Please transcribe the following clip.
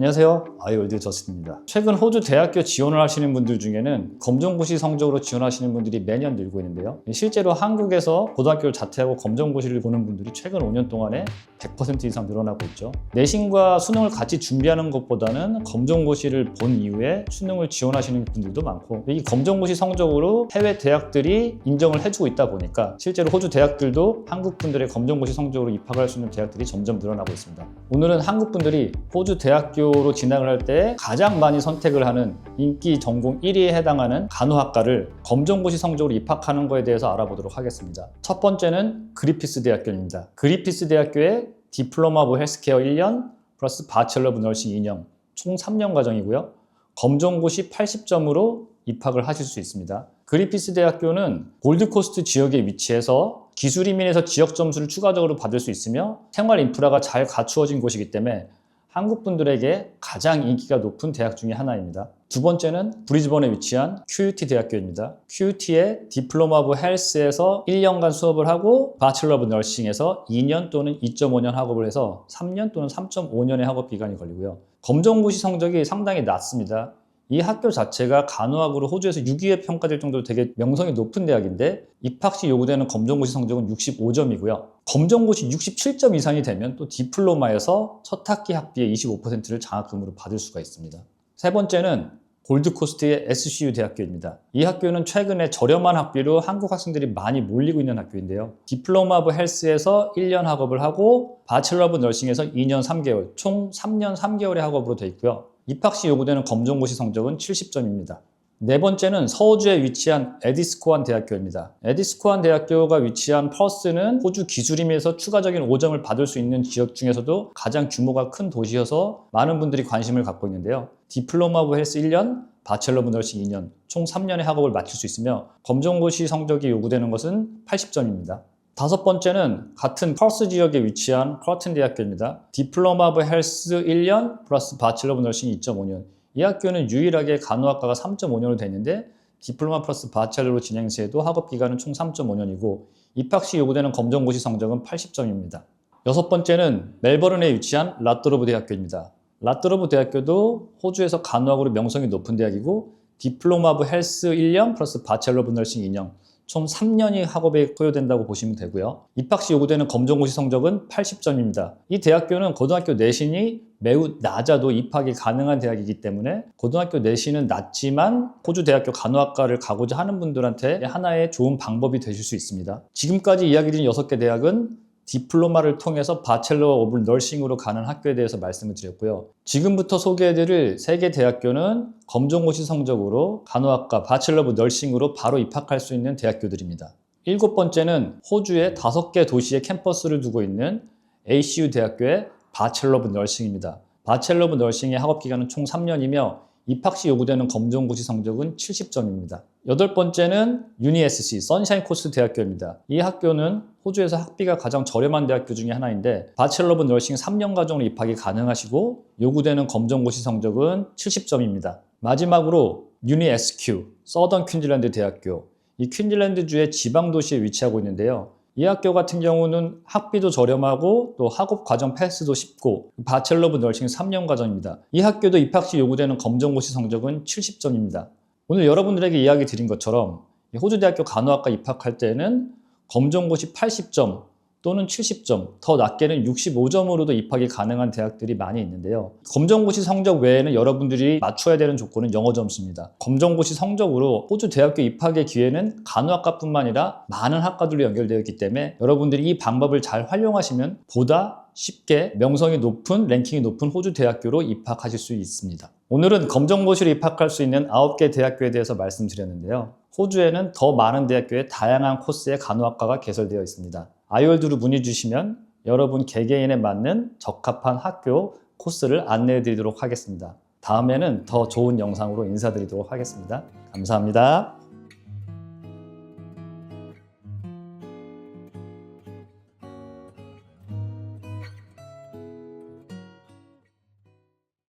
안녕하세요. 아이월드 저스트입니다. 최근 호주 대학교 지원을 하시는 분들 중에는 검정고시 성적으로 지원하시는 분들이 매년 늘고 있는데요. 실제로 한국에서 고등학교를 자퇴하고 검정고시를 보는 분들이 최근 5년 동안에 100% 이상 늘어나고 있죠. 내신과 수능을 같이 준비하는 것보다는 검정고시를 본 이후에 수능을 지원하시는 분들도 많고 이 검정고시 성적으로 해외 대학들이 인정을 해주고 있다 보니까 실제로 호주 대학들도 한국 분들의 검정고시 성적으로 입학할 수 있는 대학들이 점점 늘어나고 있습니다. 오늘은 한국 분들이 호주 대학교 로 진학을 할 때 가장 많이 선택을 하는 인기 전공 1위에 해당하는 간호학과를 검정고시 성적으로 입학하는 거에 대해서 알아보도록 하겠습니다. 첫 번째는 그리피스 대학교입니다. 그리피스 대학교의 디플로마 오브 헬스케어 1년 플러스 바첼러 너싱 2년 총 3년 과정이고요. 검정고시 80점으로 입학을 하실 수 있습니다. 그리피스 대학교는 골드코스트 지역에 위치해서 기술 이민에서 지역 점수를 추가적으로 받을 수 있으며 생활 인프라가 잘 갖추어진 곳이기 때문에 한국 분들에게 가장 인기가 높은 대학 중에 하나입니다. 두 번째는 브리즈번에 위치한 QUT 대학교입니다. QUT의 디플로마 오브 헬스에서 1년간 수업을 하고 바첼러 오브 너싱에서 2년 또는 2.5년 학업을 해서 3년 또는 3.5년의 학업 기간이 걸리고요. 검정고시 성적이 상당히 낮습니다. 이 학교 자체가 간호학으로 호주에서 6위에 평가될 정도로 되게 명성이 높은 대학인데 입학 시 요구되는 검정고시 성적은 65점이고요. 검정고시 67점 이상이 되면 또 디플로마에서 첫 학기 학비의 25%를 장학금으로 받을 수가 있습니다. 세 번째는 골드코스트의 SCU 대학교입니다. 이 학교는 최근에 저렴한 학비로 한국 학생들이 많이 몰리고 있는 학교인데요. 디플로마 오브 헬스에서 1년 학업을 하고 바첼러 오브 너싱에서 2년 3개월, 총 3년 3개월의 학업으로 되어 있고요. 입학 시 요구되는 검정고시 성적은 70점입니다. 네 번째는 서호주에 위치한 에디스코안 대학교입니다. 에디스코안 대학교가 위치한 퍼스는 호주 기술임에서 추가적인 5점을 받을 수 있는 지역 중에서도 가장 규모가 큰 도시여서 많은 분들이 관심을 갖고 있는데요. 디플로마 오브 헬스 1년, 바첼러 오브 너싱 2년, 총 3년의 학업을 마칠 수 있으며 검정고시 성적이 요구되는 것은 80점입니다. 다섯 번째는 같은 퍼스 지역에 위치한 커튼 대학교입니다. 디플로마 오브 헬스 1년 플러스 바첼러 오브 너싱 2.5년. 이 학교는 유일하게 간호학과가 3.5년으로 되어 있는데 디플로마 플러스 바첼러로 진행 시에도 학업 기간은 총 3.5년이고 입학 시 요구되는 검정고시 성적은 80점입니다. 여섯 번째는 멜버른에 위치한 라또로브 대학교입니다. 라또로브 대학교도 호주에서 간호학으로 명성이 높은 대학이고 디플로마 오브 헬스 1년 플러스 바첼러 오브 너싱 2년 총 3년이 학업에 소요된다고 보시면 되고요. 입학 시 요구되는 검정고시 성적은 80점입니다. 이 대학교는 고등학교 내신이 매우 낮아도 입학이 가능한 대학이기 때문에 고등학교 내신은 낮지만 호주 대학교 간호학과를 가고자 하는 분들한테 하나의 좋은 방법이 되실 수 있습니다. 지금까지 이야기 드린 6개 대학은 디플로마를 통해서 바첼러 오브 널싱으로 가는 학교에 대해서 말씀을 드렸고요. 지금부터 소개해드릴 세 개 대학교는 검정고시 성적으로 간호학과 바첼러 오브 널싱으로 바로 입학할 수 있는 대학교들입니다. 일곱 번째는 호주의 다섯 개 도시에 캠퍼스를 두고 있는 ACU 대학교의 바첼러 오브 널싱입니다. 바첼러 오브 널싱의 학업 기간은 총 3년이며 입학 시 요구되는 검정고시 성적은 70점입니다. 여덟 번째는 UniSC 선샤인 코스 대학교입니다. 이 학교는 호주에서 학비가 가장 저렴한 대학교 중에 하나인데 바첼러 오브 널싱 3년 과정으로 입학이 가능하시고 요구되는 검정고시 성적은 70점입니다. 마지막으로 UniSQ 서던 퀸즐랜드 대학교 이 퀸즐랜드주의 지방 도시에 위치하고 있는데요. 이 학교 같은 경우는 학비도 저렴하고 또 학업 과정 패스도 쉽고 바첼러 오브 널싱 3년 과정입니다. 이 학교도 입학 시 요구되는 검정고시 성적은 70점입니다. 오늘 여러분들에게 이야기 드린 것처럼 호주대학교 간호학과 입학할 때는 검정고시 80점 또는 70점, 더 낮게는 65점으로도 입학이 가능한 대학들이 많이 있는데요. 검정고시 성적 외에는 여러분들이 맞춰야 되는 조건은 영어 점수입니다. 검정고시 성적으로 호주 대학교 입학의 기회는 간호학과뿐만 아니라 많은 학과들로 연결되어 있기 때문에 여러분들이 이 방법을 잘 활용하시면 보다 쉽게 명성이 높은 랭킹이 높은 호주 대학교로 입학하실 수 있습니다. 오늘은 검정고시로 입학할 수 있는 9개 대학교에 대해서 말씀드렸는데요. 호주에는 더 많은 대학교에 다양한 코스의 간호학과가 개설되어 있습니다. 아이월드로 문의 주시면 여러분 개개인에 맞는 적합한 학교 코스를 안내해 드리도록 하겠습니다. 다음에는 더 좋은 영상으로 인사드리도록 하겠습니다. 감사합니다.